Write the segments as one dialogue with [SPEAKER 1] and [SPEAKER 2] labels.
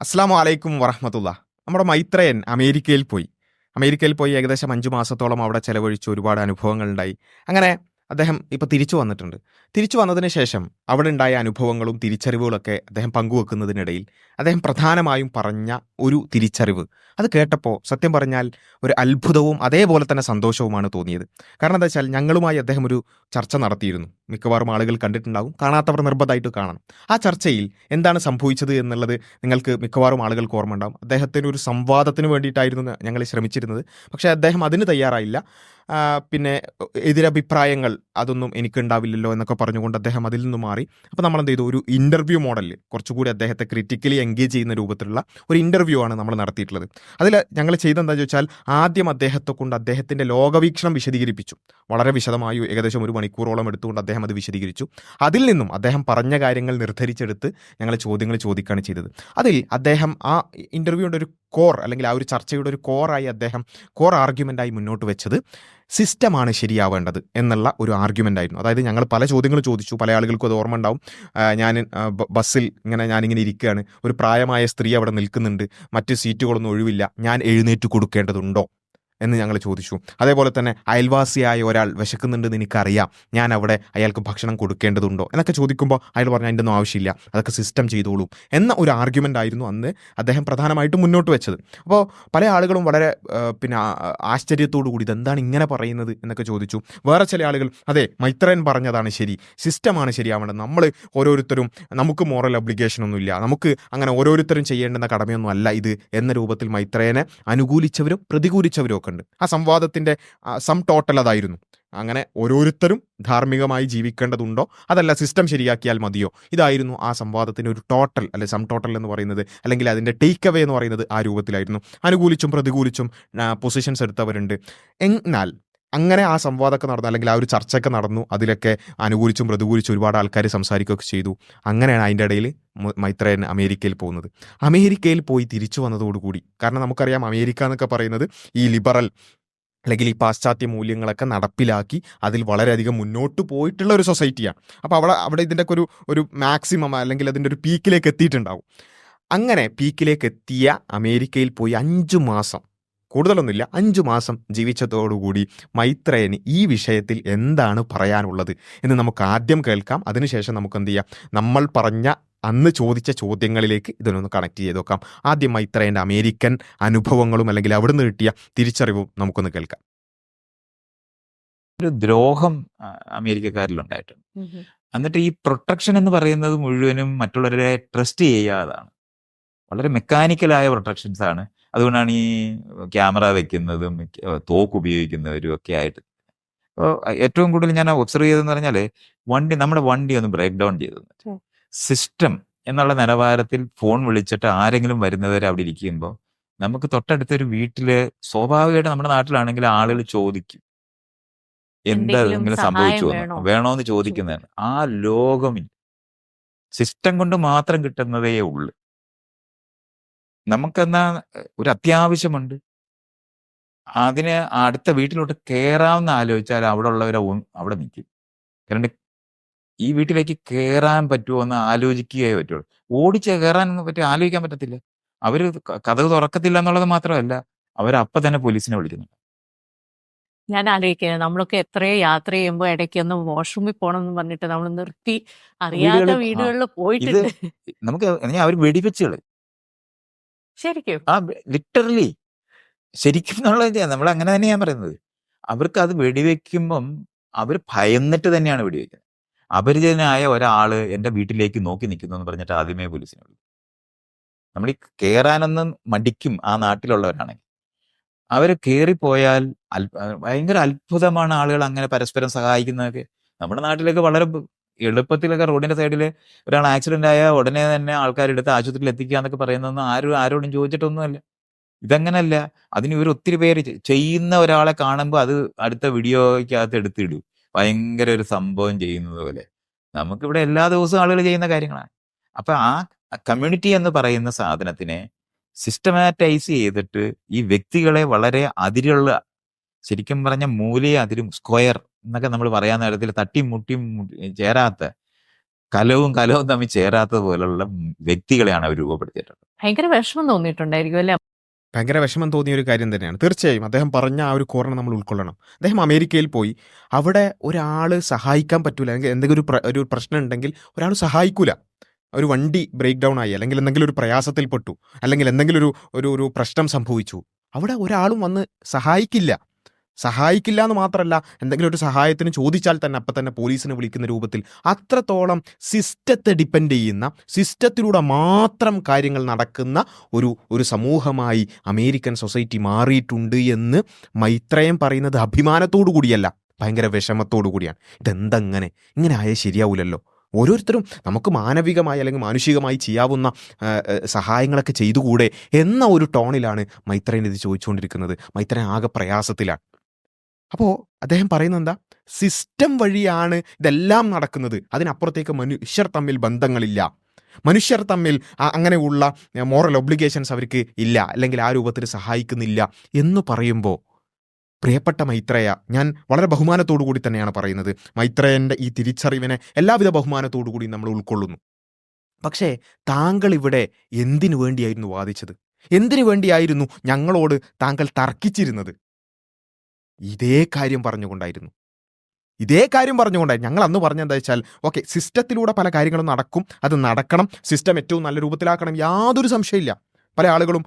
[SPEAKER 1] അസ്സാം വലൈക്കും വറഹമത്തുള്ള. നമ്മുടെ മൈത്രയൻ അമേരിക്കയിൽ പോയി. അമേരിക്കയിൽ പോയി ഏകദേശം അഞ്ച് മാസത്തോളം അവിടെ ചെലവഴിച്ച് ഒരുപാട് അനുഭവങ്ങളുണ്ടായി അങ്ങനെ അദ്ദേഹം ഇപ്പോൾ തിരിച്ചു വന്നിട്ടുണ്ട്. തിരിച്ചു വന്നതിന് ശേഷം അവിടെ ഉണ്ടായ അനുഭവങ്ങളും തിരിച്ചറിവുകളൊക്കെ അദ്ദേഹം പങ്കുവെക്കുന്നതിനിടയിൽ അദ്ദേഹം പ്രധാനമായും പറഞ്ഞ ഒരു തിരിച്ചറിവ്. അത് കേട്ടപ്പോൾ സത്യം പറഞ്ഞാൽ ഒരു അത്ഭുതവും അതേപോലെ തന്നെ സന്തോഷവുമാണ് തോന്നിയത്. കാരണം എന്താ വെച്ചാൽ ഞങ്ങളുമായി അദ്ദേഹം ഒരു ചർച്ച നടത്തിയിരുന്നു. മിക്കവാറും ആളുകൾ കണ്ടിട്ടുണ്ടാകും കാണാത്തവർ നിർബന്ധമായിട്ട് കാണണം. ആ ചർച്ചയിൽ എന്താണ് സംഭവിച്ചത് എന്നുള്ളത് നിങ്ങൾക്ക് മിക്കവാറും ആളുകൾക്ക് ഓർമ്മ ഉണ്ടാകും അദ്ദേഹത്തിന് ഒരു സംവാദത്തിന് വേണ്ടിയിട്ടായിരുന്നു ഞങ്ങൾ ശ്രമിച്ചിരുന്നത്. പക്ഷേ അദ്ദേഹം അതിന് തയ്യാറായില്ല. പിന്നെ എതിരഭിപ്രായങ്ങൾ അതൊന്നും എനിക്കുണ്ടാവില്ലല്ലോ എന്നൊക്കെ പറഞ്ഞുകൊണ്ട് അദ്ദേഹം അതിൽ നിന്ന് മാറി. അപ്പോൾ നമ്മൾ എന്ത് ചെയ്തു? ഒരു ഇന്റർവ്യൂ മോഡലിൽ കുറച്ചുകൂടി അദ്ദേഹത്തെ ക്രിറ്റിക്കലി എൻഗേജ് ചെയ്യുന്ന രൂപത്തിലുള്ള ഒരു ഇന്റർവ്യൂ ആണ് നമ്മൾ നടത്തിയിട്ടുള്ളത്. അതിൽ ഞങ്ങൾ ചെയ്തെന്താണെന്ന് ചോദിച്ചാൽ ആദ്യം അദ്ദേഹത്തെ കൊണ്ട് അദ്ദേഹത്തിന്റെ ലോകവീക്ഷണം വിശദീകരിപ്പിച്ചു. വളരെ വിശദമായി ഏകദേശം ഒരു മണിക്കൂറോളം എടുത്തുകൊണ്ട് അദ്ദേഹം അത് വിശദീകരിച്ചു. അതിൽ നിന്നും അദ്ദേഹം പറഞ്ഞ കാര്യങ്ങൾ നിർദ്ധരിച്ചെടുത്ത് ഞങ്ങൾ ചോദ്യങ്ങൾ ചോദിക്കുകയാണ് ചെയ്തത്. അതിൽ അദ്ദേഹം ആ ഇന്റർവ്യൂവിന്റെ ഒരു കോർ അല്ലെങ്കിൽ ആ ഒരു ചർച്ചയുടെ ഒരു കോറായി അദ്ദേഹം കോർ ആർഗ്യുമെന്റായി മുന്നോട്ട് വെച്ചത് സിസ്റ്റമാണ് ശരിയാവേണ്ടത് എന്നുള്ള ഒരു ആർഗ്യുമെന്റ് ആയിരുന്നു. അതായത് ഞങ്ങൾ പല ചോദ്യങ്ങൾ ചോദിച്ചു. പല ആളുകൾക്കും അത് ഓർമ്മ ഉണ്ടാവും. ഞാൻ ബസ്സിൽ ഇങ്ങനെ ഞാനിങ്ങനെ ഇരിക്കുകയാണ്. ഒരു പ്രായമായ സ്ത്രീ അവിടെ നിൽക്കുന്നുണ്ട്. മറ്റ് സീറ്റുകളൊന്നും ഒഴിവില്ല. ഞാൻ എഴുന്നേറ്റ് കൊടുക്കേണ്ടതുണ്ടോ? എന്ന് ഞങ്ങൾ ചോദിച്ചു. അതേപോലെ തന്നെ അയൽവാസിയായ ഒരാൾ വിശക്കുന്നുണ്ടെന്ന് എനിക്കറിയാം. ഞാൻ അവിടെ അയാൾക്ക് ഭക്ഷണം കൊടുക്കേണ്ടതുണ്ടോ? എന്നൊക്കെ ചോദിക്കുമ്പോൾ അയാൾ പറഞ്ഞു അതിന്റെ ഒന്നും ആവശ്യമില്ല. അതൊക്കെ സിസ്റ്റം ചെയ്തോളൂ. എന്ന ഒരു ആർഗ്യുമെന്റ് ആയിരുന്നു അന്ന് അദ്ദേഹം പ്രധാനമായിട്ടും മുന്നോട്ട് വെച്ചത്. അപ്പോൾ പല ആളുകളും വളരെ പിന്നെ ആശ്ചര്യത്തോടു കൂടി ഇതെന്താണ് ഇങ്ങനെ പറയുന്നത് എന്നൊക്കെ ചോദിച്ചു. വേറെ ചില ആളുകൾ അതെ മൈത്രൻ പറഞ്ഞതാണ് ശരി. സിസ്റ്റമാണ് ശരിയാവേണ്ടത് നമ്മൾ ഓരോരുത്തരും നമുക്ക് മോറൽ ഒബ്ലിഗേഷൻ ഒന്നുമില്ല നമുക്ക് അങ്ങനെ ഓരോരുത്തരും ചെയ്യേണ്ടുന്ന കടമയൊന്നും അല്ല ഇത്. എന്ന രൂപത്തിൽ മൈത്രയനെ അനുകൂലിച്ചവരും പ്രതികൂലിച്ചവരും ഒക്കെ ഉണ്ട്. ആ സംവാദത്തിന്റെ സം ടോട്ടൽ അതായിരുന്നു. അങ്ങനെ ഓരോരുത്തരും ധാർമ്മികമായി ജീവിക്കേണ്ടതുണ്ടോ? അതല്ല സിസ്റ്റം ശരിയാക്കിയാൽ മതിയോ? ഇതായിരുന്നു ആ സംവാദത്തിന്റെ ഒരു ടോട്ടൽ അല്ലെ സം ടോട്ടൽ എന്ന് പറയുന്നത്. അല്ലെങ്കിൽ അതിന്റെ ടേക്ക് അവേ എന്ന് പറയുന്നത് ആ രൂപത്തിലായിരുന്നു. അനുകൂലിച്ചും പ്രതികൂലിച്ചും പൊസിഷൻസ് എടുത്തവരുണ്ട്. എന്നാൽ അങ്ങനെ ആ സംവാദമൊക്കെ നടന്നു അല്ലെങ്കിൽ ആ ഒരു ചർച്ചയൊക്കെ നടന്നു. അതിലൊക്കെ അനുകൂലിച്ചും പ്രതികൂലിച്ചും ഒരുപാട് ആൾക്കാർ സംസാരിക്കുകയൊക്കെ ചെയ്തു. അങ്ങനെയാണ് അതിന്റെ ഇടയിൽ മൈത്രയൻ അമേരിക്കയിൽ പോകുന്നത്. അമേരിക്കയിൽ പോയി തിരിച്ചു വന്നതോടുകൂടി കാരണം നമുക്കറിയാം അമേരിക്ക എന്നൊക്കെ പറയുന്നത് ഈ ലിബറൽ അല്ലെങ്കിൽ ഈ പാശ്ചാത്യ മൂല്യങ്ങളൊക്കെ നടപ്പിലാക്കി അതിൽ വളരെയധികം മുന്നോട്ട് പോയിട്ടുള്ള ഒരു സൊസൈറ്റിയാണ്. അപ്പോൾ അവിടെ അവിടെ ഇതിന്റെയൊക്കെ ഒരു ഒരു മാക്സിമം അല്ലെങ്കിൽ അതിന്റെ ഒരു പീക്കിലേക്ക് എത്തിയിട്ടുണ്ടാവും. അങ്ങനെ പീക്കിലേക്ക് എത്തിയ അമേരിക്കയിൽ പോയി അഞ്ച് മാസം. കൂടുതലൊന്നുമില്ല. അഞ്ചു മാസം ജീവിച്ചതോടുകൂടി മൈത്രേയന് ഈ വിഷയത്തിൽ എന്താണ് പറയാനുള്ളത് എന്ന് നമുക്ക് ആദ്യം കേൾക്കാം. അതിനുശേഷം നമുക്ക് എന്ത് ചെയ്യാം? നമ്മൾ പറഞ്ഞ അന്ന് ചോദിച്ച ചോദ്യങ്ങളിലേക്ക് ഇതിനൊന്ന് കണക്ട് ചെയ്ത് നോക്കാം. ആദ്യം മൈത്രേയന്റെ അമേരിക്കൻ അനുഭവങ്ങളും അല്ലെങ്കിൽ അവിടുന്ന് കിട്ടിയ തിരിച്ചറിവും നമുക്കൊന്ന് കേൾക്കാം.
[SPEAKER 2] ഒരു ദ്രോഹം അമേരിക്കക്കാരിലുണ്ടായിട്ടുണ്ട്. എന്നിട്ട് ഈ പ്രൊട്ടക്ഷൻ എന്ന് പറയുന്നത് മുഴുവനും മറ്റുള്ളവരെ ട്രസ്റ്റ് ചെയ്യാതാണ്. വളരെ മെക്കാനിക്കലായ പ്രൊട്ടക്ഷൻസ് ആണ് അതുകൊണ്ടാണ് ഈ ക്യാമറ വെക്കുന്നതും തോക്ക് ഉപയോഗിക്കുന്നവരും ഒക്കെ ആയിട്ട്. അപ്പോൾ ഏറ്റവും കൂടുതൽ ഞാൻ ഒബ്സർവ് ചെയ്തതെന്ന് പറഞ്ഞാൽ വണ്ടി നമ്മുടെ വണ്ടി ഒന്ന് ബ്രേക്ക് ഡൗൺ ചെയ്തത് സിസ്റ്റം എന്നുള്ള നിലവാരത്തിൽ ഫോൺ വിളിച്ചിട്ട് ആരെങ്കിലും വരുന്നവരെ അവിടെ ഇരിക്കുമ്പോൾ നമുക്ക് തൊട്ടടുത്തൊരു വീട്ടിൽ സ്വാഭാവികമായിട്ട് നമ്മുടെ നാട്ടിലാണെങ്കിൽ ആളുകൾ ചോദിക്കും. എന്താ
[SPEAKER 3] എന്തെങ്കിലും
[SPEAKER 2] സംഭവിച്ചു
[SPEAKER 3] വേണോ?
[SPEAKER 2] വേണോന്ന് ചോദിക്കുന്നതാണ്. ആ ലോകമില്ല. സിസ്റ്റം കൊണ്ട് മാത്രം കിട്ടുന്നതേ ഉള്ളു. നമുക്കെന്നാ ഒരു അത്യാവശ്യമുണ്ട്. അതിന് അടുത്ത വീട്ടിലോട്ട് കയറാമെന്ന് ആലോചിച്ചാൽ അവിടെ ഉള്ളവരെ അവിടെ നിൽക്കും. കാരണം ഈ വീട്ടിലേക്ക് കയറാൻ പറ്റുമോ എന്ന് ആലോചിക്കുകയേ പറ്റുള്ളൂ. ഓടിച്ച് കയറാൻ പറ്റി ആലോചിക്കാൻ പറ്റത്തില്ല. അവർ കഥ തുറക്കത്തില്ല എന്നുള്ളത് മാത്രമല്ല അവരപ്പ തന്നെ പോലീസിനെ വിളിക്കുന്നു
[SPEAKER 3] ഞാൻ ആലോചിക്കുന്നത് നമ്മളൊക്കെ എത്രയോ യാത്ര ചെയ്യുമ്പോൾ ഇടയ്ക്ക് ഒന്ന് വാഷ്റൂമിൽ പോകണം എന്ന് പറഞ്ഞിട്ട് നമ്മൾ നിർത്തി അറിയാത്ത
[SPEAKER 2] വീടുകളിൽ-
[SPEAKER 3] പോയിട്ട് പോയിട്ടുണ്ട്
[SPEAKER 2] നമുക്ക് അവർ വെടിവെച്ച് കളയും
[SPEAKER 3] ശരിക്കും.
[SPEAKER 2] ആ ലിറ്ററലി. ശരിക്കും എന്നുള്ളത് നമ്മൾ അങ്ങനെ തന്നെയാണ് പറയുന്നത്. അവർക്ക് അത് വെടിവെക്കുമ്പം അവർ ഭയന്നിട്ട് തന്നെയാണ് വെടിവെക്കുന്നത്. അപരിചിതനായ ഒരാൾ എന്റെ വീട്ടിലേക്ക് നോക്കി നിൽക്കുന്നു എന്ന് പറഞ്ഞിട്ട് ആദ്യമേ പോലീസിനെ വിളിക്കും നമ്മൾ ഈ കയറാനൊന്നും മടിക്കും ആ നാട്ടിലുള്ളവരാണെങ്കിൽ. അവർ കയറിപ്പോയാൽ അൽ- ഭയങ്കര അത്ഭുതമാണ് ആളുകൾ അങ്ങനെ പരസ്പരം സഹായിക്കുന്നതൊക്കെ. നമ്മുടെ നാട്ടിലൊക്കെ വളരെ എളുപ്പത്തിലൊക്കെ റോഡിന്റെ സൈഡിൽ ഒരാൾ ആക്സിഡന്റ് ആയാൽ ഉടനെ തന്നെ ആൾക്കാരെടുത്ത് ആശുപത്രിയിൽ എത്തിക്കുക എന്നൊക്കെ പറയുന്നതൊന്നും ആരും ആരോടും ചോദിച്ചിട്ടൊന്നുമല്ല. ഇതങ്ങനല്ല. അതിന് ഇവർ ഒത്തിരി പേര് ചെയ്യുന്ന ഒരാളെ കാണുമ്പോൾ അത് അടുത്ത വീഡിയോയ്ക്കകത്ത് എടുത്തിടും. ഭയങ്കര ഒരു സംഭവം ചെയ്യുന്നത് പോലെ. നമുക്കിവിടെ എല്ലാ ദിവസവും ആളുകൾ ചെയ്യുന്ന കാര്യങ്ങളാണ്. അപ്പൊ ആ കമ്മ്യൂണിറ്റി എന്ന് പറയുന്ന സാധനത്തിനെ സിസ്റ്റമാറ്റൈസ് ചെയ്തിട്ട് ഈ വ്യക്തികളെ വളരെ അതിരുള്ള ശരിക്കും പറഞ്ഞ മൂലയെ അതിരും സ്ക്വയർ എന്നൊക്കെ നമ്മൾ പറയാൻ നേരത്തിൽ തട്ടിയും മുട്ടിയും മുട്ടി- ചേരാത്ത കലവും കലവും തമ്മിൽ ചേരാത്തത് പോലുള്ള വ്യക്തികളെയാണ് അവർ രൂപപ്പെടുത്തിയിട്ടുള്ളത്.
[SPEAKER 3] ഭയങ്കര വിഷമം തോന്നിയിട്ടുണ്ടായിരിക്കും അല്ലെ?
[SPEAKER 1] ഭയങ്കര വിഷമം തോന്നിയ ഒരു കാര്യം തന്നെയാണ്. തീർച്ചയായും അദ്ദേഹം പറഞ്ഞ ആ ഒരു കോരണം നമ്മൾ ഉൾക്കൊള്ളണം. അദ്ദേഹം അമേരിക്കയിൽ പോയി. അവിടെ ഒരാൾ സഹായിക്കാൻ പറ്റൂല. അല്ലെങ്കിൽ എന്തെങ്കിലും ഒരു ഒരു പ്രശ്നം ഉണ്ടെങ്കിൽ ഒരാൾ സഹായിക്കൂല. ഒരു വണ്ടി ബ്രേക്ക് ഡൗൺ ആയി അല്ലെങ്കിൽ എന്തെങ്കിലും ഒരു പ്രയാസത്തിൽ പെട്ടു അല്ലെങ്കിൽ എന്തെങ്കിലും ഒരു ഒരു പ്രശ്നം സംഭവിച്ചു. അവിടെ ഒരാളും വന്ന് സഹായിക്കില്ല. സഹായിക്കില്ല എന്ന് മാത്രമല്ല എന്തെങ്കിലും ഒരു സഹായത്തിന് ചോദിച്ചാൽ തന്നെ അപ്പം തന്നെ പോലീസിനെ വിളിക്കുന്ന രൂപത്തിൽ അത്രത്തോളം സിസ്റ്റത്തെ ഡിപ്പെൻഡ് ചെയ്യുന്ന സിസ്റ്റത്തിലൂടെ മാത്രം കാര്യങ്ങൾ നടക്കുന്ന ഒരു ഒരു സമൂഹമായി അമേരിക്കൻ സൊസൈറ്റി മാറിയിട്ടുണ്ട് എന്ന് മൈത്രയം പറയുന്നത് അഭിമാനത്തോടു കൂടിയല്ല ഭയങ്കര വിഷമത്തോടു കൂടിയാണ്. ഇതെന്തങ്ങനെ? ഇങ്ങനെ ആയാൽ ശരിയാവില്ലല്ലോ ഓരോരുത്തരും നമുക്ക് മാനവികമായി അല്ലെങ്കിൽ മാനുഷികമായി ചെയ്യാവുന്ന സഹായങ്ങളൊക്കെ ചെയ്തുകൂടെ എന്ന ഒരു ടോണിലാണ് മൈത്രൻ ഇത് ചോദിച്ചുകൊണ്ടിരിക്കുന്നത്. മൈത്രൻ ആകെ പ്രയാസത്തിലാണ്. അപ്പോൾ അദ്ദേഹം പറയുന്നത് എന്താ സിസ്റ്റം വഴിയാണ് ഇതെല്ലാം നടക്കുന്നത്. അതിനപ്പുറത്തേക്ക് മനുഷ്യർ തമ്മിൽ ബന്ധങ്ങളില്ല. മനുഷ്യർ തമ്മിൽ അങ്ങനെയുള്ള മോറൽ ഒബ്ലിഗേഷൻസ് അവർക്ക് ഇല്ല. അല്ലെങ്കിൽ ആ രൂപത്തിൽ സഹായിക്കുന്നില്ല. എന്ന് പറയുമ്പോൾ പ്രിയപ്പെട്ട മൈത്രേയ ഞാൻ വളരെ ബഹുമാനത്തോടു കൂടി തന്നെയാണ് പറയുന്നത്. മൈത്രേയന്റെ ഈ തിരിച്ചറിവിനെ എല്ലാവിധ ബഹുമാനത്തോടു കൂടി നമ്മൾ ഉൾക്കൊള്ളുന്നു. പക്ഷേ താങ്കൾ ഇവിടെ എന്തിനു വേണ്ടിയായിരുന്നു വാദിച്ചത്? എന്തിനു വേണ്ടിയായിരുന്നു ഞങ്ങളോട് താങ്കൾ തർക്കിച്ചിരുന്നത്? ഇതേ കാര്യം പറഞ്ഞുകൊണ്ടായിരുന്നു. ഇതേ കാര്യം പറഞ്ഞുകൊണ്ടായി ഞങ്ങൾ അന്ന് പറഞ്ഞെന്താ വെച്ചാൽ ഓക്കെ സിസ്റ്റത്തിലൂടെ പല കാര്യങ്ങളും നടക്കും. അത് നടക്കണം. സിസ്റ്റം ഏറ്റവും നല്ല രൂപത്തിലാക്കണം. യാതൊരു സംശയമില്ല. പല ആളുകളും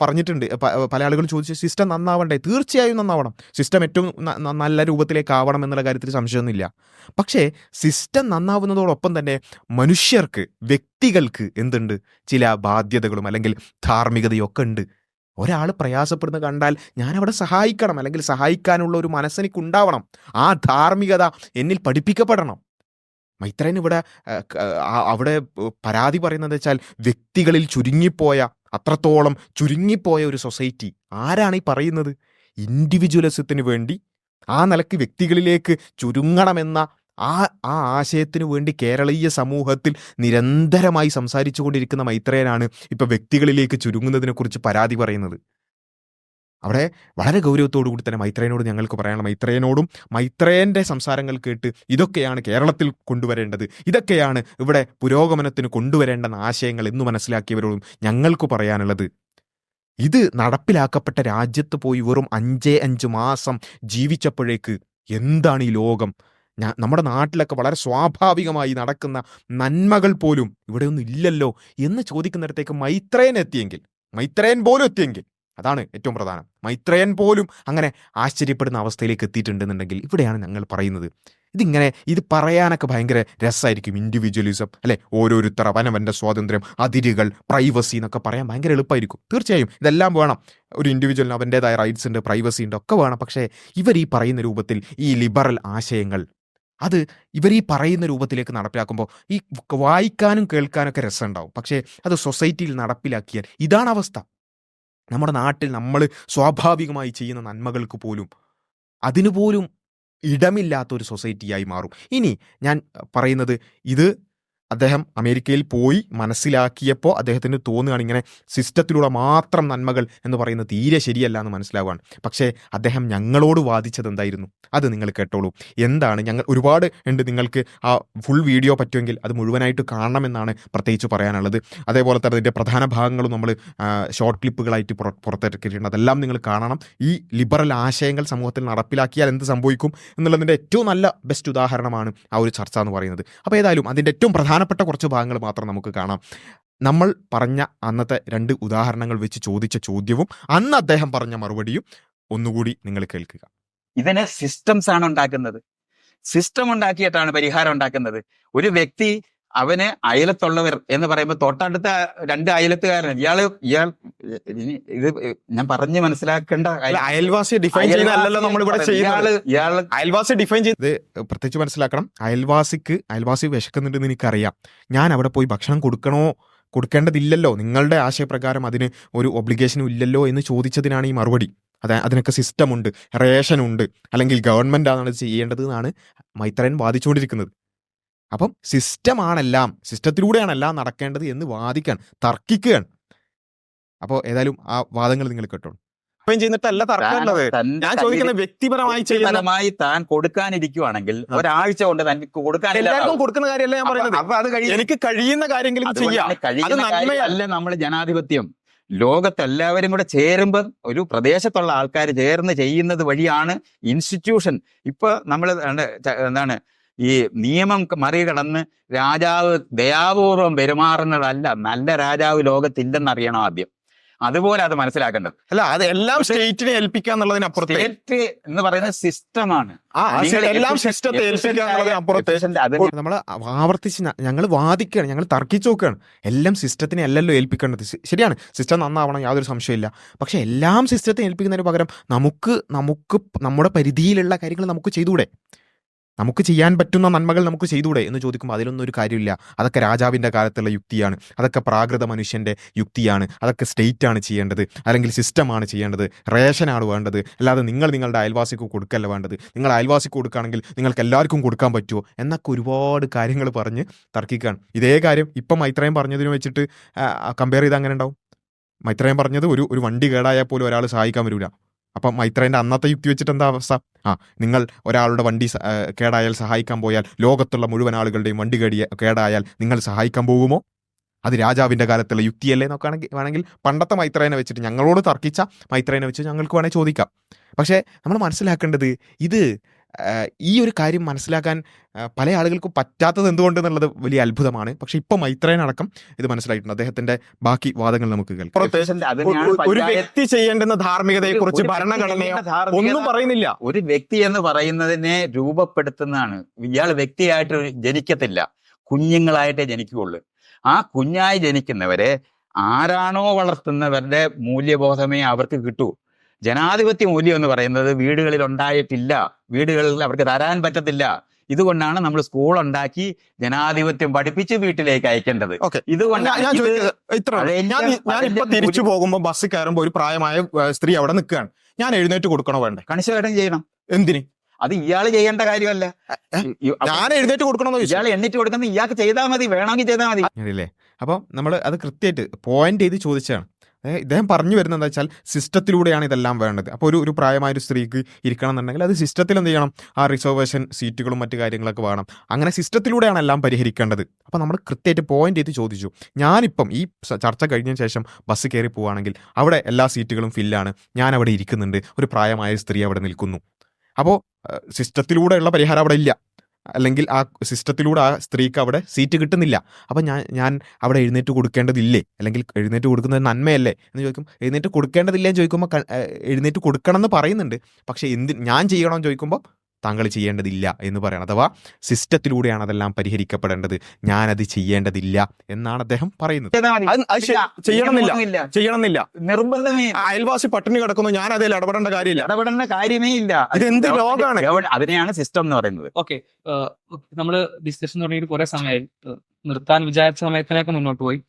[SPEAKER 1] പറഞ്ഞിട്ടുണ്ട്. പല ആളുകളും ചോദിച്ചു സിസ്റ്റം നന്നാവണ്ടേ? തീർച്ചയായും നന്നാവണം. സിസ്റ്റം ഏറ്റവും നല്ല രൂപത്തിലേക്ക് ആവണം എന്നുള്ള കാര്യത്തിൽ സംശയമൊന്നുമില്ല. പക്ഷേ സിസ്റ്റം നന്നാവുന്നതോടൊപ്പം തന്നെ മനുഷ്യർക്ക് വ്യക്തികൾക്ക് എന്തുണ്ട്? ചില ബാധ്യതകളും അല്ലെങ്കിൽ ധാർമ്മികതയും ഒക്കെ ഉണ്ട്. ഒരാൾ പ്രയാസപ്പെടുന്ന കണ്ടാൽ ഞാൻ അവിടെ സഹായിക്കണം അല്ലെങ്കിൽ സഹായിക്കാനുള്ള ഒരു മനസ്സെനിക്ക് ഉണ്ടാവണം ആ ധാർമ്മികത എന്നിൽ പഠിപ്പിക്കപ്പെടണം. മൈത്രൻ ഇവിടെ അവിടെ പരാതി പറയുന്നത് വെച്ചാൽ വ്യക്തികളിൽ ചുരുങ്ങിപ്പോയ അത്രത്തോളം ചുരുങ്ങിപ്പോയ ഒരു സൊസൈറ്റി. ആരാണ് ഈ പറയുന്നത്? ഇൻഡിവിജ്വലിസത്തിന് വേണ്ടി ആ നിലയ്ക്ക് വ്യക്തികളിലേക്ക് ചുരുങ്ങണമെന്ന ആ ആ ആശയത്തിനു വേണ്ടി കേരളീയ സമൂഹത്തിൽ നിരന്തരമായി സംസാരിച്ചു കൊണ്ടിരിക്കുന്ന മൈത്രേയനാണ് ഇപ്പൊ വ്യക്തികളിലേക്ക് ചുരുങ്ങുന്നതിനെക്കുറിച്ച് പരാതി പറയുന്നത്. അവിടെ വളരെ ഗൗരവത്തോടു കൂടി തന്നെ മൈത്രേയനോട് ഞങ്ങൾക്ക് പറയാനുള്ള മൈത്രേയനോടും മൈത്രേയന്റെ സംസാരങ്ങൾ കേട്ട് ഇതൊക്കെയാണ് കേരളത്തിൽ കൊണ്ടുവരേണ്ടത് ഇതൊക്കെയാണ് ഇവിടെ പുരോഗമനത്തിന് കൊണ്ടുവരേണ്ടെന്ന ആശയങ്ങൾ എന്ന് മനസ്സിലാക്കിയവരോടും ഞങ്ങൾക്ക് പറയാനുള്ളത്. ഇത് നടപ്പിലാക്കപ്പെട്ട രാജ്യത്ത് പോയി വെറും അഞ്ചേ അഞ്ച് മാസം ജീവിച്ചപ്പോഴേക്ക് എന്താണ് ഈ ലോകം? നമ്മുടെ നാട്ടിലൊക്കെ വളരെ സ്വാഭാവികമായി നടക്കുന്ന നന്മകൾ പോലും ഇവിടെയൊന്നും ഇല്ലല്ലോ എന്ന് ചോദിക്കുന്നിടത്തേക്ക് മൈത്രേയൻ എത്തിയെങ്കിൽ മൈത്രേയൻ പോലും എത്തിയെങ്കിൽ അതാണ് ഏറ്റവും പ്രധാനം. മൈത്രേയൻ പോലും അങ്ങനെ ആശ്ചര്യപ്പെടുന്ന അവസ്ഥയിലേക്ക് എത്തിയിട്ടുണ്ടെന്നുണ്ടെങ്കിൽ ഇവിടെയാണ് ഞങ്ങൾ പറയുന്നത്. ഇതിങ്ങനെ ഇത് പറയാനൊക്കെ ഭയങ്കര രസമായിരിക്കും ഇൻഡിവിജ്വലിസം അല്ലെ? ഓരോരുത്തർ അവനവന്റെ സ്വാതന്ത്ര്യം അതിരുകൾ പ്രൈവസി എന്നൊക്കെ പറയാൻ ഭയങ്കര എളുപ്പമായിരിക്കും. തീർച്ചയായും ഇതെല്ലാം വേണം. ഒരു ഇൻഡിവിജ്വലിന് അവന്റേതായ റൈറ്റ്സ് ഉണ്ട് പ്രൈവസി ഉണ്ട് ഒക്കെ വേണം. പക്ഷേ ഇവർ ഈ പറയുന്ന രൂപത്തിൽ ഈ ലിബറൽ ആശയങ്ങൾ അത് ഇവർ ഈ പറയുന്ന രൂപത്തിലേക്ക് നടപ്പിലാക്കുമ്പോൾ ഈ വായിക്കാനും കേൾക്കാനൊക്കെ രസമുണ്ടാവും പക്ഷേ അത് സൊസൈറ്റിയിൽ നടപ്പിലാക്കിയാൽ ഇതാണ് അവസ്ഥ. നമ്മുടെ നാട്ടിൽ നമ്മൾ സ്വാഭാവികമായി ചെയ്യുന്ന നന്മകൾക്ക് പോലും അതിനുപോലും ഇടമില്ലാത്ത ഒരു സൊസൈറ്റിയായി മാറും. ഇനി ഞാൻ പറയുന്നത് ഇത് അദ്ദേഹം അമേരിക്കയിൽ പോയി മനസ്സിലാക്കിയപ്പോൾ അദ്ദേഹത്തിന് തോന്നുകയാണ് ഇങ്ങനെ സിസ്റ്റത്തിലൂടെ മാത്രം നന്മകൾ എന്ന് പറയുന്നത് തീരെ ശരിയല്ല എന്ന് മനസ്സിലാവുകയാണ്. പക്ഷേ അദ്ദേഹം ഞങ്ങളോട് വാദിച്ചത് എന്തായിരുന്നു? അത് നിങ്ങൾ കേട്ടോളൂ. എന്താണ് ഞങ്ങൾ ഒരുപാട് ഉണ്ട് നിങ്ങൾക്ക് ആ ഫുൾ വീഡിയോ പറ്റുമെങ്കിൽ അത് മുഴുവനായിട്ട് കാണണമെന്നാണ് പ്രത്യേകിച്ച് പറയാനുള്ളത്. അതേപോലെ തന്നെ അതിന്റെ പ്രധാന ഭാഗങ്ങളും നമ്മൾ ഷോർട്ട് ക്ലിപ്പുകളായിട്ട് പുറ പുറത്തിറക്കിയിട്ടുണ്ട്. അതെല്ലാം നിങ്ങൾ കാണണം. ഈ ലിബറൽ ആശയങ്ങൾ സമൂഹത്തിൽ നടപ്പിലാക്കിയാൽ എന്ത് സംഭവിക്കും എന്നുള്ളതിന്റെ ഏറ്റവും നല്ല ബെസ്റ്റ് ഉദാഹരണമാണ് ആ ഒരു ചർച്ച എന്ന് പറയുന്നത്. അപ്പോൾ ഏതായാലും അതിന്റെ ഏറ്റവും പ്രധാനപ്പെട്ട കുറച്ച് ഭാഗങ്ങൾ മാത്രം നമുക്ക് കാണാം. നമ്മൾ പറഞ്ഞ അന്നത്തെ രണ്ട് ഉദാഹരണങ്ങൾ വെച്ച് ചോദിച്ച ചോദ്യവും അന്ന് അദ്ദേഹം പറഞ്ഞ മറുപടിയും ഒന്നുകൂടി നിങ്ങൾ കേൾക്കുക.
[SPEAKER 4] ഇതിനെ സിസ്റ്റംസ് ആണ് ഉണ്ടാക്കുന്നത്. സിസ്റ്റം ഉണ്ടാക്കിയിട്ടാണ് പരിഹാരം ഉണ്ടാക്കുന്നത്. ഒരു വ്യക്തി അവന് അയലത്തുള്ളവർ എന്ന് പറയുമ്പോൾ തൊട്ടടുത്ത രണ്ട് അയലത്തുകാരൻ ഇയാൾ ഇയാൾ ഇത് ഞാൻ പറഞ്ഞു മനസ്സിലാക്കേണ്ട
[SPEAKER 1] അയൽവാസിയെ ഡിഫൈൻ ചെയ്യുന്നതല്ലോ നമ്മൾ ഇവിടെ
[SPEAKER 4] ഇയാൾ
[SPEAKER 1] അയൽവാസി ഡിഫൈൻ ചെയ്ത് പ്രത്യേകിച്ച് മനസ്സിലാക്കണം. അയൽവാസിക്ക് അയൽവാസി വിശക്കുന്നുണ്ടെന്ന് എനിക്കറിയാം. ഞാൻ അവിടെ പോയി ഭക്ഷണം കൊടുക്കണോ? കൊടുക്കേണ്ടതില്ലല്ലോ. നിങ്ങളുടെ ആശയപ്രകാരം അതിന് ഒരു ഒബ്ലിഗേഷനും ഇല്ലല്ലോ എന്ന് ചോദിച്ചതിനാണ് ഈ മറുപടി. അതെ അതിനൊക്കെ സിസ്റ്റം ഉണ്ട്. റേഷൻ ഉണ്ട്. അല്ലെങ്കിൽ ഗവൺമെന്റ് ആണ് ഇത് ചെയ്യേണ്ടത് എന്നാണ് മൈത്രൻ വാദിച്ചുകൊണ്ടിരിക്കുന്നത്. അപ്പം സിസ്റ്റമാണെല്ലാം സിസ്റ്റത്തിലൂടെയാണ് എല്ലാം നടക്കേണ്ടത് എന്ന് വാദിക്കാൻ തർക്കിക്കുകയാണ്. അപ്പോൾ ഏതായാലും ആ വാദങ്ങൾ നിങ്ങൾ കേട്ടോളൂ. അപ്പം ചെയ്തിട്ടല്ല തർക്കമുള്ളത് ഞാൻ ചോദിക്കുന്നത് വ്യക്തിപരമായി
[SPEAKER 4] ചെയ്യുന്നതായി താൻ കൊടുക്കാനിരിക്കുവാണെങ്കിൽ. ഒരാഴ്ച കൊണ്ട് തനിക്ക് കൊടുക്കാൻ
[SPEAKER 1] എല്ലാവർക്കും കൊടുക്കുന്ന കാര്യമല്ല ഞാൻ പറയുന്നത്.
[SPEAKER 4] അപ്പൊ അത് കഴിയും
[SPEAKER 1] എനിക്ക് കഴിയുന്ന കാര്യങ്ങളും ചെയ്യാം.
[SPEAKER 4] കഴിയുന്ന. കാര്യമല്ല നമ്മൾ ജനാധിപത്യം. ലോകത്തെല്ലാവരും കൂടെ ചേരുമ്പോൾ ഒരു പ്രദേശത്തുള്ള ആൾക്കാർ ചേർന്ന് ചെയ്യുന്നത് വഴിയാണ് ഇൻസ്റ്റിറ്റ്യൂഷൻ ഇപ്പൊ നമ്മൾ എന്താണ് ഈ നിയമം മറികടന്ന് രാജാവ് ദയാപൂർവം പെരുമാറുന്നതല്ല നല്ല രാജാവ് ലോകത്തില്ലെന്നറിയണം ആദ്യം. അതുപോലെ അത് മനസ്സിലാക്കേണ്ടത്.
[SPEAKER 1] അല്ല അത് എല്ലാം സ്റ്റേറ്റിനെ ഏൽപ്പിക്കുക എന്നുള്ളതിനപ്പുറത്തെ
[SPEAKER 4] സ്റ്റേറ്റ് എന്ന് പറയുന്ന സിസ്റ്റമാണ്.
[SPEAKER 1] എല്ലാം സിസ്റ്റത്തെ ഏൽപ്പിക്കുക നമ്മൾ ആവർത്തിച്ച് ഞങ്ങൾ വാദിക്കുകയാണ് ഞങ്ങൾ തർക്കിച്ചു നോക്കുകയാണ്. എല്ലാം സിസ്റ്റത്തിനെ അല്ലല്ലോ ഏൽപ്പിക്കേണ്ടത്. ശരിയാണ് സിസ്റ്റം നന്നാവണം യാതൊരു സംശയമില്ല പക്ഷെ എല്ലാം സിസ്റ്റത്തെ ഏൽപ്പിക്കുന്നതിന് പകരം നമുക്ക് നമുക്ക് നമ്മുടെ പരിധിയിലുള്ള കാര്യങ്ങൾ നമുക്ക് ചെയ്തുകൂടെ? നമുക്ക് ചെയ്യാൻ പറ്റുന്ന നന്മകൾ നമുക്ക് ചെയ്തുകൂടെ എന്ന് ചോദിക്കുമ്പോൾ അതിലൊന്നും ഒരു കാര്യമില്ല. അതൊക്കെ രാജാവിന്റെ കാലത്തുള്ള യുക്തിയാണ്. അതൊക്കെ പ്രാകൃത മനുഷ്യന്റെ യുക്തിയാണ്. അതൊക്കെ സ്റ്റേറ്റ് ആണ് ചെയ്യേണ്ടത്. അല്ലെങ്കിൽ സിസ്റ്റമാണ് ചെയ്യേണ്ടത്. റേഷനാണ് വേണ്ടത്. അല്ലാതെ നിങ്ങൾ നിങ്ങളുടെ അയൽവാസിക്ക് കൊടുക്കല്ല വേണ്ടത്. നിങ്ങൾ അയൽവാസിക്ക് കൊടുക്കുകയാണെങ്കിൽ നിങ്ങൾക്ക് എല്ലാവർക്കും കൊടുക്കാൻ പറ്റുമോ? എന്നൊക്കെ ഒരുപാട് കാര്യങ്ങൾ പറഞ്ഞ് തർക്കിക്കുകയാണ്. ഇതേ കാര്യം ഇപ്പം മൈത്രയും പറഞ്ഞതിന് വെച്ചിട്ട് കമ്പയർ ചെയ്ത് അങ്ങനെ ഉണ്ടാവും? മൈത്രയും പറഞ്ഞത് ഒരു ഒരു വണ്ടി കേടായാൽ പോലും ഒരാൾ സഹായിക്കാൻ വരില്ല. അപ്പം മൈത്രേന്റെ അന്നത്തെ യുക്തി വെച്ചിട്ട് എന്താ അവസ്ഥ? ആ നിങ്ങൾ ഒരാളുടെ വണ്ടി കേടായാൽ സഹായിക്കാൻ പോയാൽ ലോകത്തുള്ള മുഴുവൻ ആളുകളുടെയും വണ്ടി കേടിയ കേടായാൽ നിങ്ങൾ സഹായിക്കാൻ പോകുമോ? അത് രാജാവിന്റെ കാലത്തുള്ള യുക്തിയല്ലേ നോക്കുകയാണെങ്കിൽ വേണമെങ്കിൽ പണ്ടത്തെ മൈത്രേനെ വെച്ചിട്ട് ഞങ്ങളോട് തർക്കിച്ച മൈത്രേനെ വെച്ച് ഞങ്ങൾക്ക് വേണേൽ ചോദിക്കാം. പക്ഷേ നമ്മൾ മനസ്സിലാക്കേണ്ടത് ഇത് ഈ ഒരു കാര്യം മനസ്സിലാക്കാൻ പല ആളുകൾക്കും പറ്റാത്തത് എന്തുകൊണ്ട് എന്നുള്ളത് വലിയ അത്ഭുതമാണ്. പക്ഷെ ഇപ്പൊ മൈത്രേൻ മൈത്രേനടക്കം ഇത് മനസ്സിലായിട്ടുണ്ട്. അദ്ദേഹത്തിന്റെ ബാക്കി വാദങ്ങൾ നമുക്ക് കേൾക്കാം. ഒരു വ്യക്തി ചെയ്യേണ്ടുന്ന ധാർമ്മികതയെ കുറിച്ച് ഭരണഘടനയോ ഒന്നും പറയുന്നില്ല.
[SPEAKER 4] ഒരു വ്യക്തി എന്ന് പറയുന്നതിനെ രൂപപ്പെടുത്തുന്നതാണ്. ഇയാൾ വ്യക്തിയായിട്ട് ജനിക്കത്തില്ല. കുഞ്ഞുങ്ങളായിട്ടേ ജനിക്കുകയുള്ളൂ. ആ കുഞ്ഞായി ജനിക്കുന്നവരെ ആരാണോ വളർത്തുന്നവരുടെ മൂല്യബോധമേ അവർക്ക് കിട്ടൂ. ജനാധിപത്യ മൂല്യം എന്ന് പറയുന്നത് വീടുകളിൽ ഉണ്ടായിട്ടില്ല. വീടുകളിൽ അവർക്ക് തരാൻ പറ്റത്തില്ല. ഇതുകൊണ്ടാണ് നമ്മൾ സ്കൂൾ ഉണ്ടാക്കി ജനാധിപത്യം പഠിപ്പിച്ച് വീട്ടിലേക്ക് അയക്കേണ്ടത്.
[SPEAKER 1] ഇതുകൊണ്ട്
[SPEAKER 4] ഇതുകൊണ്ടാണ്
[SPEAKER 1] ഞാൻ
[SPEAKER 4] ഇത്
[SPEAKER 1] ഇത്ര ഞാൻ ഞാൻ ഇപ്പൊ തിരിച്ചു പോകുമ്പോൾ ബസ് കയറുമ്പോൾ ഒരു പ്രായമായ സ്ത്രീ അവിടെ നിൽക്കുകയാണ്. ഞാൻ എഴുന്നേറ്റ് കൊടുക്കണോ വേണ്ടേ?
[SPEAKER 4] കണിശമായിട്ടും ചെയ്യണം.
[SPEAKER 1] എന്തിന്?
[SPEAKER 4] അത് ഇയാൾ ചെയ്യേണ്ട കാര്യമല്ല. അപ്പൊ
[SPEAKER 1] ഞാൻ എഴുന്നേറ്റ് കൊടുക്കണോ
[SPEAKER 4] ഇയാൾ എണ്ണിട്ട് കൊടുക്കുന്നത് ഇയാൾക്ക് ചെയ്താൽ മതി വേണമെങ്കിൽ ചെയ്താൽ മതി.
[SPEAKER 1] അല്ലേ അപ്പോൾ നമ്മൾ അത് കൃത്യമായിട്ട് പോയിന്റ് ചെയ്ത് ചോദിച്ചതാണ്. അതായത് ഇദ്ദേഹം പറഞ്ഞു വരുന്നത് എന്താ വെച്ചാൽ സിസ്റ്റത്തിലൂടെയാണ് ഇതെല്ലാം വേണ്ടത്. അപ്പോൾ ഒരു ഒരു പ്രായമായ ഒരു സ്ത്രീക്ക് ഇരിക്കണം എന്നുണ്ടെങ്കിൽ അത് സിസ്റ്റത്തിൽ എന്ത് ചെയ്യണം? ആ റിസർവേഷൻ സീറ്റുകളും മറ്റു കാര്യങ്ങളൊക്കെ വേണം. അങ്ങനെ സിസ്റ്റത്തിലൂടെയാണ് എല്ലാം പരിഹരിക്കേണ്ടത്. അപ്പോൾ നമ്മൾ കൃത്യമായിട്ട് പോയിന്റ് ചെയ്ത് ചോദിച്ചു. ഞാനിപ്പം ഈ ചർച്ച കഴിഞ്ഞ ശേഷം ബസ് കയറി പോവുകയാണെങ്കിൽ അവിടെ എല്ലാ സീറ്റുകളും ഫില്ലാണ് ഞാൻ അവിടെ ഇരിക്കുന്നുണ്ട്. ഒരു പ്രായമായ സ്ത്രീ അവിടെ നിൽക്കുന്നു. അപ്പോൾ സിസ്റ്റത്തിലൂടെയുള്ള പരിഹാരം അവിടെ ഇല്ല. അല്ലെങ്കിൽ ആ സിസ്റ്റത്തിലൂടെ ആ സ്ത്രീക്ക് അവിടെ സീറ്റ് കിട്ടുന്നില്ല. അപ്പം ഞാൻ ഞാൻ അവിടെ എഴുന്നേറ്റ് കൊടുക്കേണ്ടതില്ലേ? അല്ലെങ്കിൽ എഴുന്നേറ്റ് കൊടുക്കുന്നത് നന്മയല്ലേ? എന്ന് ചോദിക്കും എഴുന്നേറ്റ് കൊടുക്കേണ്ടതില്ലേ എന്ന് ചോദിക്കുമ്പോൾ എഴുന്നേറ്റ് കൊടുക്കണം എന്ന് പറയുന്നുണ്ട്. പക്ഷേ എന്ത് ഞാൻ ചെയ്യണമെന്ന് ചോദിക്കുമ്പോൾ താങ്കൾ ചെയ്യേണ്ടതില്ല എന്ന് പറയണം. അഥവാ സിസ്റ്റത്തിലൂടെയാണ് അതെല്ലാം പരിഹരിക്കപ്പെടേണ്ടത്. ഞാനത് ചെയ്യേണ്ടതില്ല എന്നാണ് അദ്ദേഹം പറയുന്നത്. ചെയ്യണമെന്നില്ല. ചെയ്യണമെന്നില്ല.
[SPEAKER 4] നിർബന്ധമേ.
[SPEAKER 1] അയൽവാസി പട്ടിണി കിടക്കുന്നു. ഞാൻ അതിൽ ഇടപെടേണ്ട കാര്യമില്ല.
[SPEAKER 4] ഇടപെടേണ്ട കാര്യമേ ഇല്ല.
[SPEAKER 1] ഇതെന്ത്
[SPEAKER 4] ലോകമാണ് അതിനെയാണ് സിസ്റ്റം എന്ന് പറയുന്നത്.
[SPEAKER 5] ഓക്കെ നമ്മൾ ഡിസ്കഷൻ തുടങ്ങിയിട്ട് കുറെ സമയമായി ഏഹ് നിർത്താൻ വിചാരിച്ച സമയത്തിനൊക്കെ മുന്നോട്ട് പോയി.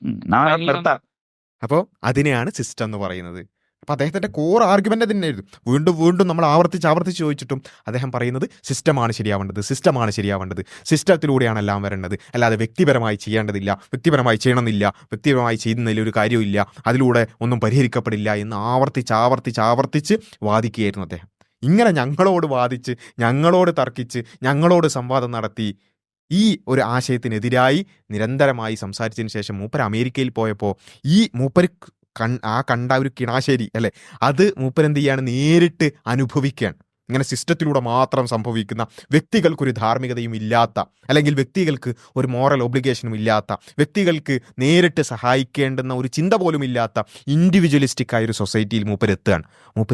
[SPEAKER 1] അപ്പോൾ അതിനെയാണ് സിസ്റ്റം എന്ന് പറയുന്നത്. അപ്പോൾ അദ്ദേഹത്തിന്റെ കോർ ആർഗ്യുമെന്റ് തന്നെയായിരുന്നു വീണ്ടും വീണ്ടും നമ്മൾ ആവർത്തിച്ച് ആവർത്തിച്ച് ചോദിച്ചിട്ടും അദ്ദേഹം പറയുന്നത് സിസ്റ്റമാണ് ശരിയാവേണ്ടത് സിസ്റ്റമാണ് ശരിയാവേണ്ടത്. സിസ്റ്റത്തിലൂടെയാണ് എല്ലാം വരേണ്ടത്. അല്ലാതെ വ്യക്തിപരമായി ചെയ്യേണ്ടതില്ല വ്യക്തിപരമായി ചെയ്യണമെന്നില്ല വ്യക്തിപരമായി ചെയ്യുന്നതിൽ ഒരു കാര്യമില്ല അതിലൂടെ ഒന്നും പരിഹരിക്കപ്പെടില്ല എന്ന് ആവർത്തിച്ച് ആവർത്തിച്ച് ആവർത്തിച്ച് വാദിക്കുകയായിരുന്നു അദ്ദേഹം. ഇങ്ങനെ ഞങ്ങളോട് വാദിച്ച് ഞങ്ങളോട് തർക്കിച്ച് ഞങ്ങളോട് സംവാദം നടത്തി ഈ ഒരു ആശയത്തിനെതിരായി നിരന്തരമായി സംസാരിച്ചതിന് ശേഷം മൂപ്പർ അമേരിക്കയിൽ പോയപ്പോൾ ഈ മൂപ്പര് കൺ ആ കണ്ട ഒരു കിണാശേരി അല്ലെ? അത് മൂപ്പരെന്ത് ചെയ്യാണ് നേരിട്ട് അനുഭവിക്കുകയാണ് ഇങ്ങനെ സിസ്റ്റത്തിലൂടെ മാത്രം സംഭവിക്കുന്ന വ്യക്തികൾക്കൊരു ധാർമ്മികതയും ഇല്ലാത്ത അല്ലെങ്കിൽ വ്യക്തികൾക്ക് ഒരു മോറൽ ഒബ്ലിഗേഷനും ഇല്ലാത്ത വ്യക്തികൾക്ക് നേരിട്ട് സഹായിക്കേണ്ടുന്ന ഒരു ചിന്ത പോലും ഇല്ലാത്ത ഇൻഡിവിജ്വലിസ്റ്റിക് ആയ ഒരു സൊസൈറ്റിയിൽ മൂപ്പരെത്തുകയാണ്.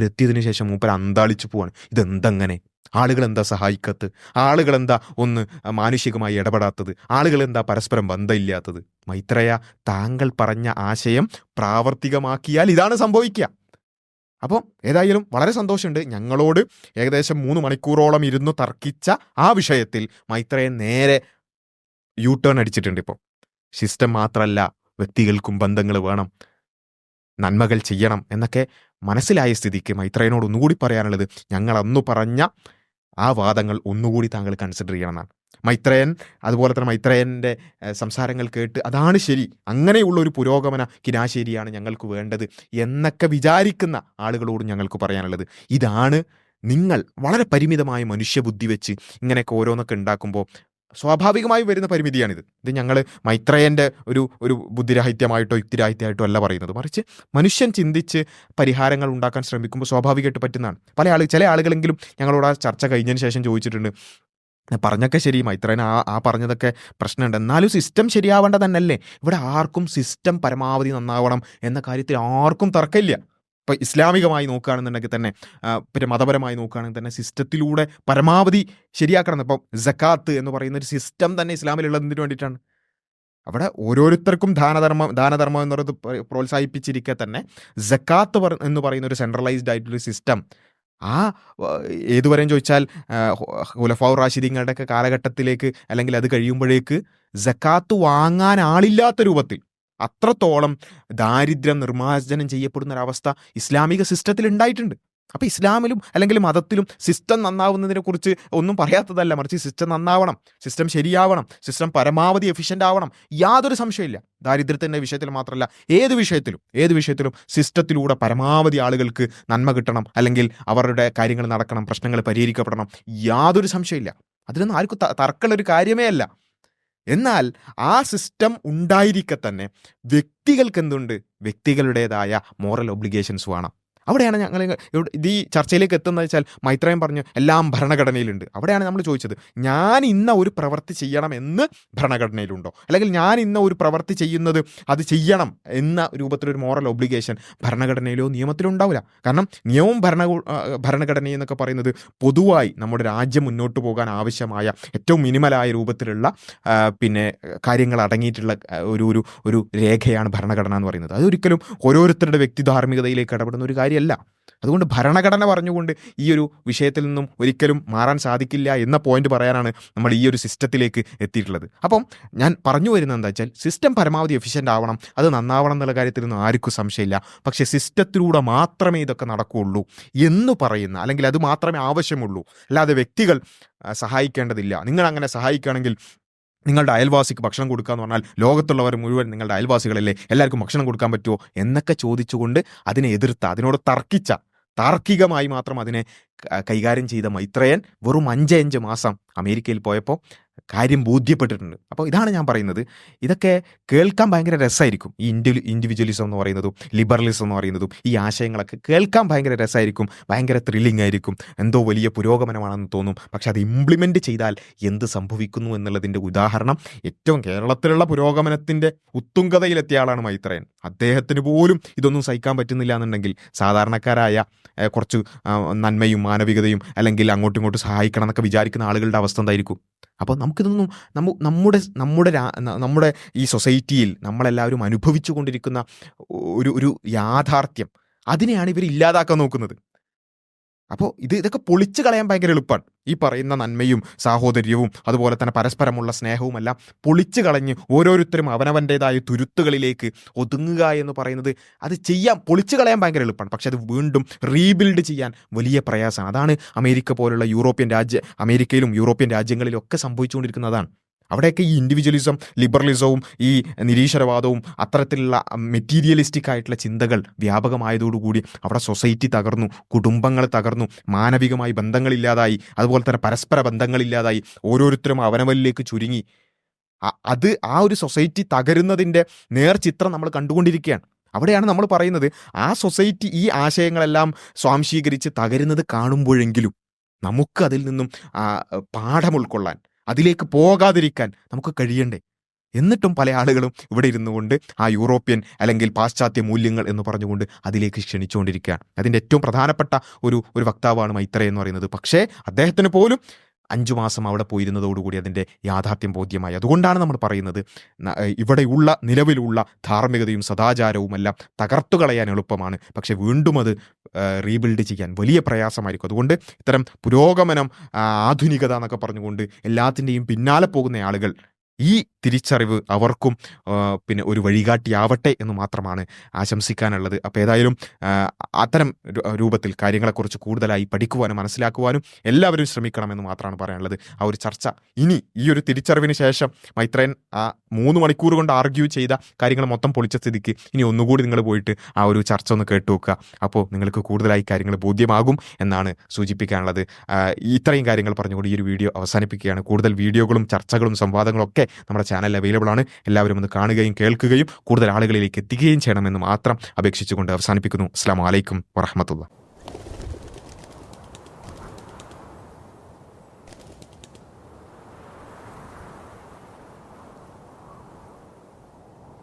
[SPEAKER 1] എത്തിയതിനു ശേഷം മൂപ്പർ അന്താളിച്ചു പോവാണ്. ഇതെന്തങ്ങനെ? ആളുകൾ എന്താ സഹായിക്കത്ത് ആളുകൾ എന്താ ഒന്ന് മാനുഷികമായി ഇടപെടാത്തത്? ആളുകൾ എന്താ പരസ്പരം ബന്ധമില്ലാത്തത്? മൈത്രയ താങ്കൾ പറഞ്ഞ ആശയം പ്രാവർത്തികമാക്കിയാൽ ഇതാണ് സംഭവിക്കുക. അപ്പോൾ ഏതായാലും വളരെ സന്തോഷമുണ്ട്. ഞങ്ങളോട് ഏകദേശം മൂന്ന് മണിക്കൂറോളം ഇരുന്ന് തർക്കിച്ച ആ വിഷയത്തിൽ മൈത്രയെ നേരെ യൂ ടേൺ അടിച്ചിട്ടുണ്ട് ഇപ്പോൾ സിസ്റ്റം മാത്രമല്ല വ്യക്തികൾക്കും ബന്ധങ്ങൾ വേണം നന്മകൾ ചെയ്യണം എന്നൊക്കെ മനസ്സിലായ സ്ഥിതിക്ക് മൈത്രേനോട് ഒന്നുകൂടി പറയാനുള്ളത് ഞങ്ങൾ അന്ന് പറഞ്ഞ ആ വാദങ്ങൾ ഒന്നുകൂടി താങ്കൾ കൺസിഡർ ചെയ്യണമെന്നാണ്. മൈത്രയൻ അതുപോലെ തന്നെ മൈത്രേയന്റെ സംസാരങ്ങൾ കേട്ട് അതാണ് ശരി. അങ്ങനെയുള്ള ഒരു പുരോഗമന കിനാശേരിയാണ് ഞങ്ങൾക്ക് വേണ്ടത് എന്നൊക്കെ വിചാരിക്കുന്ന ആളുകളോട് ഞങ്ങൾക്ക് പറയാനുള്ളത്. ഇതാണ് നിങ്ങൾ വളരെ പരിമിതമായ മനുഷ്യബുദ്ധി വെച്ച് ഇങ്ങനെയൊക്കെ ഓരോന്നൊക്കെ ഉണ്ടാക്കുമ്പോൾ സ്വാഭാവികമായി വരുന്ന പരിമിതിയാണിത്. ഇത് ഞങ്ങൾ മൈത്രേയന്റെ ഒരു ഒരു ബുദ്ധിരാഹിത്യമായിട്ടോ യുക്തിരാഹിത്യമായിട്ടോ അല്ല പറയുന്നത്. മറിച്ച് മനുഷ്യൻ ചിന്തിച്ച് പരിഹാരങ്ങൾ ഉണ്ടാക്കാൻ ശ്രമിക്കുമ്പോൾ സ്വാഭാവികമായിട്ട് പറ്റുന്നതാണ്. പല ആൾ ചില ആളുകളെങ്കിലും ഞങ്ങളോട് ആ ചർച്ച കഴിഞ്ഞതിന് ശേഷം ചോദിച്ചിട്ടുണ്ട്. പറഞ്ഞൊക്കെ ശരി മൈത്രേൻ ആ ആ പറഞ്ഞതൊക്കെ പ്രശ്നമുണ്ട്. എന്നാലും സിസ്റ്റം ശരിയാവേണ്ട തന്നെയല്ലേ ഇവിടെ ആർക്കും സിസ്റ്റം പരമാവധി നന്നാവണം എന്ന കാര്യത്തിൽ ആർക്കും തർക്കമില്ല. ഇപ്പം ഇസ്ലാമികമായി നോക്കുകയാണെന്നുണ്ടെങ്കിൽ തന്നെ പിന്നെ മതപരമായി നോക്കുകയാണെങ്കിൽ തന്നെ സിസ്റ്റത്തിലൂടെ പരമാവധി ശരിയാക്കണം. ഇപ്പം ജക്കാത്ത് എന്ന് പറയുന്ന ഒരു സിസ്റ്റം തന്നെ ഇസ്ലാമിലുള്ളത് എന്തിനു വേണ്ടിയിട്ടാണ്? അവിടെ ഓരോരുത്തർക്കും ദാനധർമ്മം ദാനധർമ്മം എന്ന് പറയുന്നത് പ്ര- പ്രോത്സാഹിപ്പിച്ചിരിക്കെ തന്നെ ജക്കാത്ത് എന്ന് പറയുന്ന ഒരു സെൻട്രലൈസ്ഡ് ആയിട്ടുള്ളൊരു സിസ്റ്റം. ആ ഏതുവരെയും ചോദിച്ചാൽ ഹുലഫാവ് റാഷിദീങ്ങളുടെയൊക്കെ കാലഘട്ടത്തിലേക്ക് അല്ലെങ്കിൽ അത് കഴിയുമ്പോഴേക്ക് ജക്കാത്ത് വാങ്ങാൻ ആളില്ലാത്ത രൂപത്തിൽ അത്രത്തോളം ദാരിദ്ര്യം നിർമ്മാർജനം ചെയ്യപ്പെടുന്ന ഒരവസ്ഥ ഇസ്ലാമിക സിസ്റ്റത്തിൽ ഉണ്ടായിട്ടുണ്ട്. അപ്പോൾ ഇസ്ലാമിലും അല്ലെങ്കിൽ മതത്തിലും സിസ്റ്റം നന്നാവുന്നതിനെക്കുറിച്ച് ഒന്നും പറയാത്തതല്ല. മറിച്ച് സിസ്റ്റം നന്നാവണം സിസ്റ്റം ശരിയാവണം സിസ്റ്റം പരമാവധി എഫിഷ്യന്റ് ആവണം. യാതൊരു സംശയമില്ല ദാരിദ്ര്യത്തിന്റെ വിഷയത്തിൽ മാത്രമല്ല ഏത് വിഷയത്തിലും ഏത് വിഷയത്തിലും സിസ്റ്റത്തിലൂടെ പരമാവധി ആളുകൾക്ക് നന്മ കിട്ടണം. അല്ലെങ്കിൽ അവരുടെ കാര്യങ്ങൾ നടക്കണം പ്രശ്നങ്ങൾ പരിഹരിക്കപ്പെടണം. യാതൊരു സംശയമില്ല അതിലൊന്നും ആർക്കും തർക്കമുള്ള ഒരു കാര്യമേ അല്ല. എന്നാൽ ആ സിസ്റ്റം ഉണ്ടായിരിക്കെ തന്നെ വ്യക്തികൾക്ക് എന്തുണ്ട് വ്യക്തികളുടേതായ മോറൽ ഒബ്ലിഗേഷൻസ് വേണം. അവിടെയാണ് ഞങ്ങൾ ഇത് ഈ ചർച്ചയിലേക്ക് എത്തുന്നത് വെച്ചാൽ മൈത്രയും പറഞ്ഞു എല്ലാം ഭരണഘടനയിലുണ്ട്. അവിടെയാണ് നമ്മൾ ചോദിച്ചത് ഞാൻ ഇന്ന ഒരു പ്രവൃത്തി ചെയ്യണം എന്ന് ഭരണഘടനയിലുണ്ടോ? അല്ലെങ്കിൽ ഞാൻ ഇന്ന ഒരു പ്രവൃത്തി ചെയ്യുന്നത് അത് ചെയ്യണം എന്ന രൂപത്തിലൊരു മോറൽ ഒബ്ലിഗേഷൻ ഭരണഘടനയിലോ നിയമത്തിലോ ഉണ്ടാവില്ല. കാരണം നിയമവും ഭരണ ഭരണഘടനയും എന്നൊക്കെ പറയുന്നത് പൊതുവായി നമ്മുടെ രാജ്യം മുന്നോട്ട് പോകാൻ ആവശ്യമായ ഏറ്റവും മിനിമലായ രൂപത്തിലുള്ള പിന്നെ കാര്യങ്ങൾ അടങ്ങിയിട്ടുള്ള ഒരു ഒരു ഒരു രേഖയാണ് ഭരണഘടന എന്ന് പറയുന്നത്. അതൊരിക്കലും ഓരോരുത്തരുടെ വ്യക്തി ധാർമ്മികതയിലേക്ക് ഇടപെടുന്ന ഒരു കാര്യമല്ല. അതുകൊണ്ട് ഭരണഘടന പറഞ്ഞുകൊണ്ട് ഈ ഒരു വിഷയത്തിൽ നിന്നും ഒരിക്കലും മാറാൻ സാധിക്കില്ല എന്ന പോയിന്റ് പറയാനാണ് നമ്മൾ ഈ ഒരു സിസ്റ്റത്തിലേക്ക് എത്തിയിട്ടുള്ളത്. അപ്പം ഞാൻ പറഞ്ഞു വരുന്നത് എന്താ വെച്ചാൽ സിസ്റ്റം പരമാവധി എഫിഷ്യന്റ് ആവണം അത് നന്നാവണം എന്നുള്ള കാര്യത്തിലൊന്നും ആർക്കും സംശയമില്ല. പക്ഷേ സിസ്റ്റത്തിലൂടെ മാത്രമേ ഇതൊക്കെ നടക്കുകയുള്ളൂ എന്ന് പറയുന്ന അല്ലെങ്കിൽ അത് മാത്രമേ ആവശ്യമുള്ളൂ. അല്ലാതെ വ്യക്തികൾ സഹായിക്കേണ്ടതില്ല. നിങ്ങൾ അങ്ങനെ സഹായിക്കുകയാണെങ്കിൽ നിങ്ങളുടെ അയൽവാസിക്ക് ഭക്ഷണം കൊടുക്കുക എന്ന് പറഞ്ഞാൽ ലോകത്തുള്ളവർ മുഴുവൻ നിങ്ങളുടെ അയൽവാസികളല്ലേ? എല്ലാവർക്കും ഭക്ഷണം കൊടുക്കാൻ പറ്റുമോ എന്നൊക്കെ ചോദിച്ചുകൊണ്ട് അതിനെ എതിർത്ത അതിനോട് തർക്കിച്ച താർക്കികമായി മാത്രം അതിനെ കൈകാര്യം ചെയ്ത മൈത്രയൻ വെറും അഞ്ച് അഞ്ച് മാസം അമേരിക്കയിൽ പോയപ്പോൾ കാര്യം ബോധ്യപ്പെട്ടിട്ടുണ്ട്. അപ്പോൾ ഇതാണ് ഞാൻ പറയുന്നത്. ഇതൊക്കെ കേൾക്കാൻ ഭയങ്കര രസമായിരിക്കും ഈ ഇൻഡി ഇൻഡിവിജ്വലിസം എന്ന് പറയുന്നതും ലിബറലിസം എന്ന് പറയുന്നതും ഈ ആശയങ്ങളൊക്കെ കേൾക്കാൻ ഭയങ്കര രസമായിരിക്കും ഭയങ്കര ത്രില്ലിംഗ് ആയിരിക്കും. എന്തോ വലിയ പുരോഗമനമാണെന്ന് തോന്നും. പക്ഷെ അത് ഇംപ്ലിമെന്റ് ചെയ്താൽ എന്ത് സംഭവിക്കുന്നു എന്നുള്ളതിന്റെ ഉദാഹരണം ഏറ്റവും കേരളത്തിലുള്ള പുരോഗമനത്തിന്റെ ഉത്തുംഗതയിലെത്തിയ ആളാണ് മൈത്രയൻ. അദ്ദേഹത്തിന് പോലും ഇതൊന്നും സഹിക്കാൻ പറ്റുന്നില്ല എന്നുണ്ടെങ്കിൽ സാധാരണക്കാരായ കുറച്ച് നന്മയും മാനവികതയും അല്ലെങ്കിൽ അങ്ങോട്ടും ഇങ്ങോട്ടും സഹായിക്കണം എന്നൊക്കെ വിചാരിക്കുന്ന ആളുകളുടെ അവസ്ഥ എന്തായിരിക്കും? അപ്പോൾ നമുക്കിതൊന്നും നമ്മ നമ്മുടെ നമ്മുടെ നമ്മുടെ ഈ സൊസൈറ്റിയിൽ നമ്മളെല്ലാവരും അനുഭവിച്ചു കൊണ്ടിരിക്കുന്ന ഒരു ഒരു യാഥാർത്ഥ്യം അതിനെയാണ് ഇവർ ഇല്ലാതാക്കാൻ നോക്കുന്നത്. അപ്പോൾ ഇത് ഇതൊക്കെ പൊളിച്ചു കളയാൻ ഭയങ്കര എളുപ്പമാണ് ഈ പറയുന്ന നന്മയും സാഹോദര്യവും അതുപോലെ തന്നെ പരസ്പരമുള്ള സ്നേഹവും എല്ലാം പൊളിച്ചു കളഞ്ഞ് ഓരോരുത്തരും അവനവന്റെതായ തുരുത്തുകളിലേക്ക് ഒതുങ്ങുക എന്ന് പറയുന്നത് അത് ചെയ്യാൻ പൊളിച്ചു കളയാൻ ഭയങ്കര എളുപ്പമാണ് പക്ഷെ അത് വീണ്ടും റീബിൽഡ് ചെയ്യാൻ വലിയ പ്രയാസമാണ്. അതാണ് അമേരിക്ക പോലുള്ള യൂറോപ്യൻ രാജ്യ അമേരിക്കയിലും യൂറോപ്യൻ രാജ്യങ്ങളിലും ഒക്കെ സംഭവിച്ചുകൊണ്ടിരിക്കുന്നതാണ്. അവിടെയൊക്കെ ഈ ഇൻഡിവിജ്വലിസം ലിബറലിസവും ഈ നിരീശ്വരവാദവും അത്തരത്തിലുള്ള മെറ്റീരിയലിസ്റ്റിക് ആയിട്ടുള്ള ചിന്തകൾ വ്യാപകമായതോടുകൂടി അവിടെ സൊസൈറ്റി തകർന്നു കുടുംബങ്ങൾ തകർന്നു മാനവികമായി ബന്ധങ്ങളില്ലാതായി അതുപോലെ തന്നെ പരസ്പര ബന്ധങ്ങളില്ലാതായി ഓരോരുത്തരും അവനവനിലേക്ക് ചുരുങ്ങി. അത് ആ ഒരു സൊസൈറ്റി തകരുന്നതിന്റെ നേർചിത്രം നമ്മൾ കണ്ടുകൊണ്ടിരിക്കുകയാണ്. അവിടെയാണ് നമ്മൾ പറയുന്നത് ആ സൊസൈറ്റി ഈ ആശയങ്ങളെല്ലാം സ്വാംശീകരിച്ച് തകരുന്നത് കാണുമ്പോഴെങ്കിലും നമുക്ക് അതിൽ നിന്നും പാഠം ഉൾക്കൊള്ളാൻ അതിലേക്ക് പോകാതിരിക്കാൻ നമുക്ക് കഴിയണ്ടേ? എന്നിട്ടും പല ആളുകളും ഇവിടെ ഇരുന്നു കൊണ്ട് ആ യൂറോപ്യൻ അല്ലെങ്കിൽ പാശ്ചാത്യ മൂല്യങ്ങൾ എന്ന് പറഞ്ഞുകൊണ്ട് അതിലേക്ക് ക്ഷണിച്ചുകൊണ്ടിരിക്കുകയാണ്. അതിന്റെ ഏറ്റവും പ്രധാനപ്പെട്ട ഒരു ഒരു വക്താവാണ് മൈത്ര എന്ന് പറയുന്നത്. പക്ഷേ അദ്ദേഹത്തിന് പോലും അഞ്ചു മാസം അവിടെ പോയിരുന്നതോടുകൂടി അതിന്റെ യാഥാർത്ഥ്യം ബോധ്യമായി. അതുകൊണ്ടാണ് നമ്മൾ പറയുന്നത് ഇവിടെയുള്ള നിലവിലുള്ള ധാർമ്മികതയും സദാചാരവും എല്ലാം തകർത്തു കളയാൻ എളുപ്പമാണ്. പക്ഷെ വീണ്ടും അത് റീബിൽഡ് ചെയ്യാൻ വലിയ പ്രയാസമായിരിക്കും. അതുകൊണ്ട് ഇത്തരം പുരോഗമനം ആധുനികത എന്നൊക്കെ പറഞ്ഞുകൊണ്ട് എല്ലാത്തിന്റെയും പിന്നാലെ പോകുന്ന ആളുകൾ ഈ തിരിച്ചറിവ് അവർക്കും പിന്നെ ഒരു വഴികാട്ടിയാവട്ടെ എന്ന് മാത്രമാണ് ആശംസിക്കാനുള്ളത്. അപ്പോൾ ഏതായാലും അത്തരം രൂപത്തിൽ കാര്യങ്ങളെക്കുറിച്ച് കൂടുതലായി പഠിക്കുവാനും മനസ്സിലാക്കുവാനും എല്ലാവരും ശ്രമിക്കണമെന്ന് മാത്രമാണ് പറയാനുള്ളത്. ആ ഒരു ചർച്ച ഇനി ഈ ഒരു തിരിച്ചറിവിന് ശേഷം മൈത്രേൻ ആ മൂന്ന് മണിക്കൂർ കൊണ്ട് ആർഗ്യൂ ചെയ്ത കാര്യങ്ങൾ മൊത്തം പൊളിച്ച സ്ഥിതിക്ക് ഇനി ഒന്നുകൂടി നിങ്ങൾ പോയിട്ട് ആ ഒരു ചർച്ച ഒന്ന് കേട്ടു നോക്കുക അപ്പോൾ നിങ്ങൾക്ക് കൂടുതലായി കാര്യങ്ങൾ ബോധ്യമാകും എന്നാണ് സൂചിപ്പിക്കാനുള്ളത്. ഇത്രയും കാര്യങ്ങൾ പറഞ്ഞുകൊണ്ട് ഈ ഒരു വീഡിയോ അവസാനിപ്പിക്കുകയാണ്. കൂടുതൽ വീഡിയോകളും ചർച്ചകളും സംവാദങ്ങളും ഒക്കെ നമ്മുടെ ചാനൽ അവൈലബിൾ ആണ്. എല്ലാവരും ഒന്ന് കാണുകയും കേൾക്കുകയും കൂടുതൽ ആളുകളിലേക്ക് എത്തിക്കുകയും ചെയ്യണമെന്ന് മാത്രം അപേക്ഷിച്ചുകൊണ്ട് അവസാനിപ്പിക്കുന്നു. അസ്സാം വലൈക്കും വറഹമത്തുള്ള